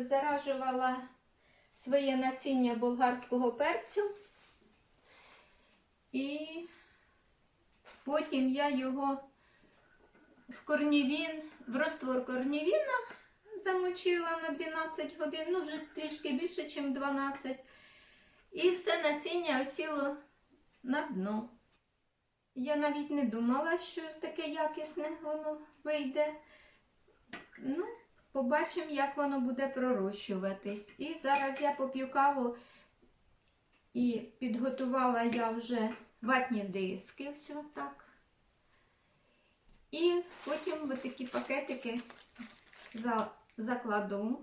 заражувала своє насіння болгарського перцю. І потім я його в корнівін, в розтвор корнівіна замочила на 12 годин, ну вже трішки більше, ніж 12. І все насіння осіло на дно. Я навіть не думала, що таке якісне воно вийде. Ну, побачимо, як воно буде пророщуватись. І зараз я поп'ю каву і підготувала я вже ватні диски, все так. І потім ось такі пакетики закладу.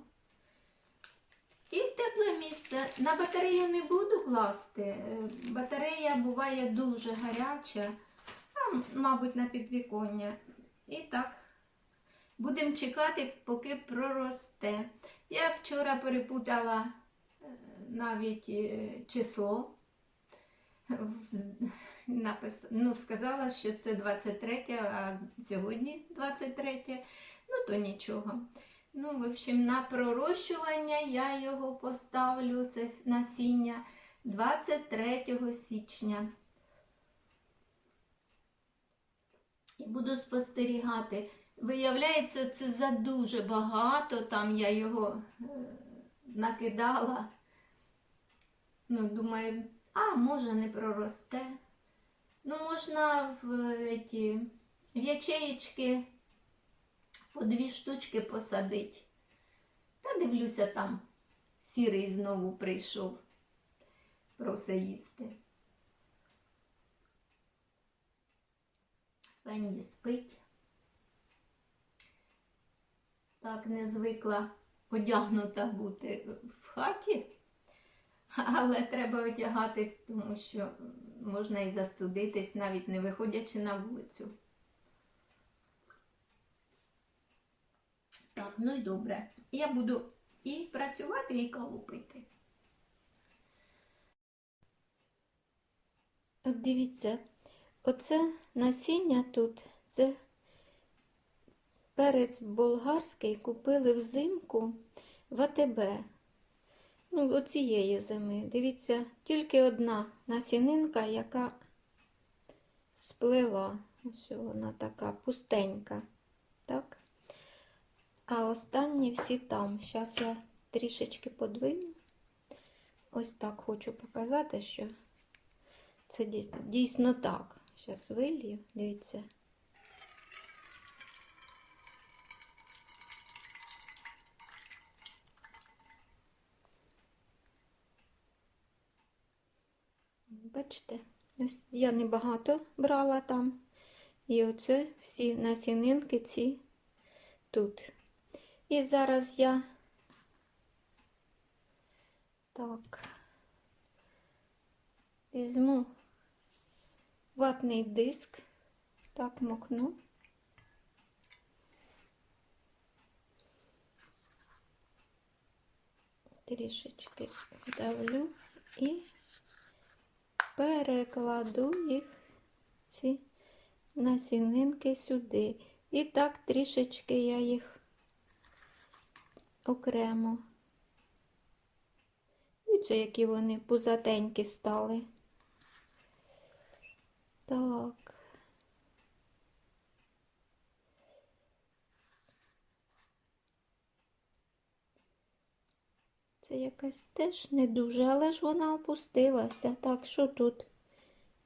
І в тепле місце. На батарею не буду класти. Е, Батарея буває дуже гаряча, а, мабуть, на підвіконня. І так, будемо чекати, поки проросте. Я вчора перепутала е, навіть е, число. Напис... Ну, сказала, що це 23, а сьогодні 23. Ну, то нічого. Ну, в общем, на пророщування я його поставлю, це насіння 23 січня. І буду спостерігати. Виявляється, це за дуже багато. Там я його е, накидала. Ну, думаю, а може не проросте. Ну, можна в, е, ті, в ячеєчки по дві штучки посадити. Та дивлюся, там сірий знову прийшов. Просить їсти. Фенді спить. Так не звикла одягнута бути в хаті, але треба одягатись, тому що можна і застудитись, навіть не виходячи на вулицю. Так, ну і добре. Я буду і працювати, і каву пити. От дивіться, оце насіння тут, це перець болгарський купили взимку в АТБ. Ну, оцієї зими. Дивіться, тільки одна насінинка, яка сплила. Ось вона така пустенька. Так? А останні всі там. Зараз я трішечки подвину. Ось так хочу показати, що це дійсно, так. Зараз вилью, дивіться. Бачите, ось я небагато брала там. І оце всі насінинки ці тут. І зараз я так візьму ватний диск, так мокну. Трішечки давлю і перекладу їх ці насінинки сюди. І так трішечки я їх окремо. Дивіться, які вони пузатенькі стали. Так. Це якась теж не дуже, але ж вона опустилася. Так, що тут?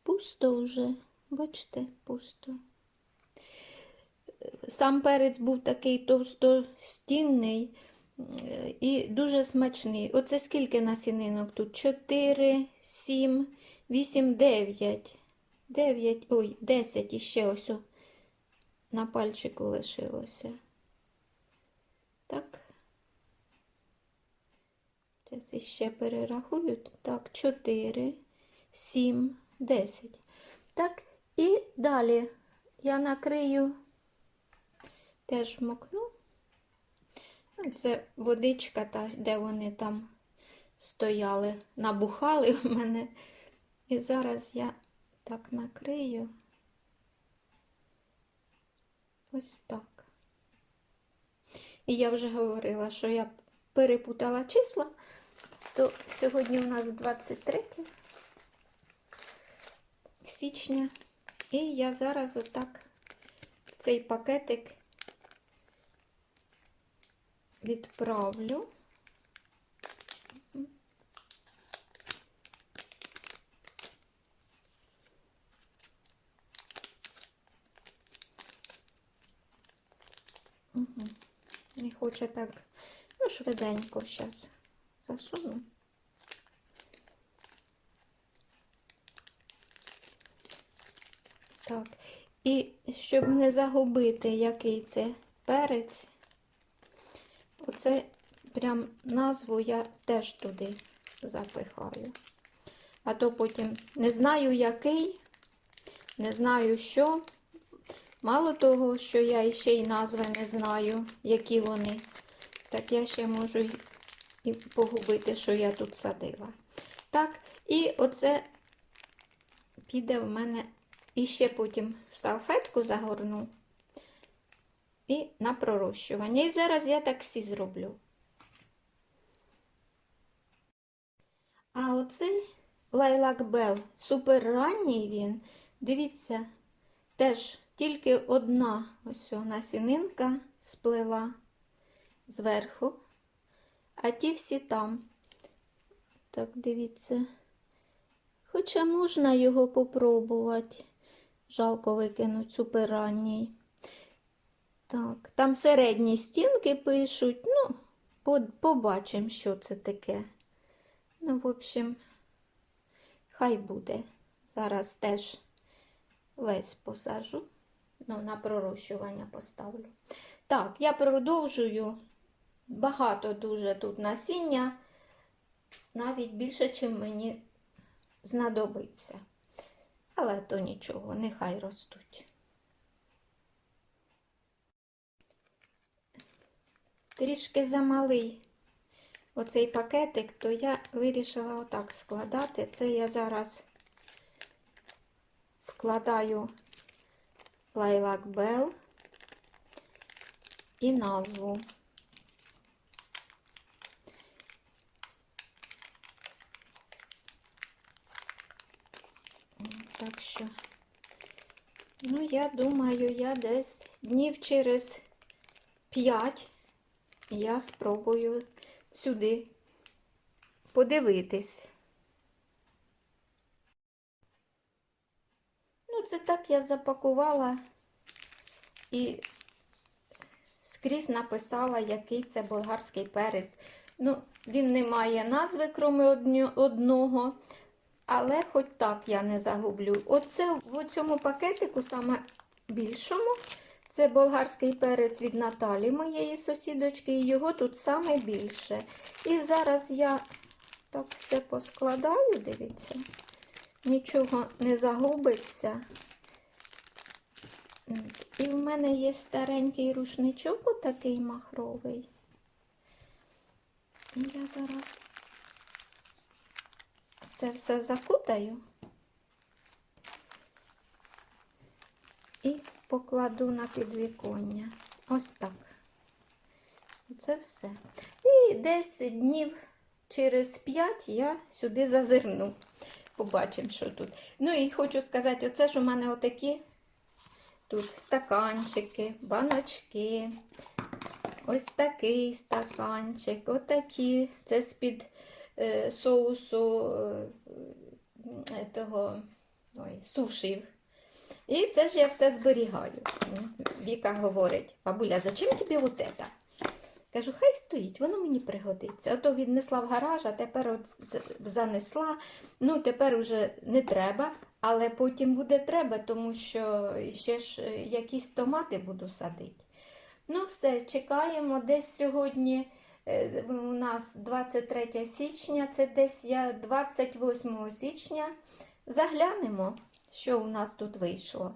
Пусто вже. Бачите, пусто. Сам перець був такий товстостінний е, і дуже смачний. Оце скільки насінинок тут? 4, 7, 8, 9. 9, ой, 10 іще ось на пальчику лишилося. Так. Зараз іще перерахую. Так, 4, 7, 10. Так, і далі я накрию, теж мокну. Це водичка, та, де вони там стояли, набухали в мене. І зараз я так накрию. Ось так. І я вже говорила, що я перепутала числа, то сьогодні у нас 23 січня. І я зараз отак цей пакетик відправлю. Угу. Не хоче так, ну, швиденько зараз засуну. Так. І щоб не загубити, який це перець, оце прям назву я теж туди запихаю. А то потім не знаю який, не знаю що. Мало того, що я ще й назви не знаю, які вони, так я ще можу і погубити, що я тут садила. Так, і оце піде в мене і ще потім в салфетку загорну і на пророщування. І зараз я так всі зроблю. А оцей лайлак Бел, супер ранній він. Дивіться, теж тільки одна ось насінинка сплела зверху, а ті всі там. Так, дивіться. Хоча можна його попробувати. Жалко викинуть супер ранній. Так, там середні стінки пишуть. Ну, побачимо, що це таке. Ну, в общем, хай буде. Зараз теж весь посажу. Ну, на пророщування поставлю. Так, я продовжую. Багато дуже тут насіння, навіть більше, чим мені знадобиться. Але то нічого, нехай ростуть. Трішки замалий оцей пакетик, то я вирішила отак складати. Це я зараз вкладаю лайлак Бел і назву. Так що, ну, я думаю, я десь днів через 5 я спробую сюди подивитись. Ну, це так я запакувала і скрізь написала, який це болгарський перець. Ну, він не має назви, крім одного. Але хоч так я не загублю. Оце в цьому пакетику, саме більшому, це болгарський перець від Наталі, моєї сусідочки, і його тут саме більше. І зараз я так все поскладаю, дивіться, нічого не загубиться. І в мене є старенький рушничок, отакий махровий. Я зараз це все закутаю і покладу на підвіконня. Ось так. Це все. І десь днів через 5 я сюди зазирну. Побачимо, що тут. Ну і хочу сказати, оце ж у мене отакі тут стаканчики, баночки. Ось такий стаканчик, отакі. Це з-під соусу е, того ой, сушів. І це ж я все зберігаю. Віка говорить, бабуля, зачем тобі вот это? Кажу, хай стоїть, воно мені пригодиться. Ото віднесла в гараж, а тепер от занесла. Ну, тепер уже не треба, але потім буде треба, тому що ще ж е, якісь томати буду садити. Ну, все, чекаємо. Десь сьогодні е, у нас 23 січня, це десь я 28 січня. Заглянемо, що у нас тут вийшло.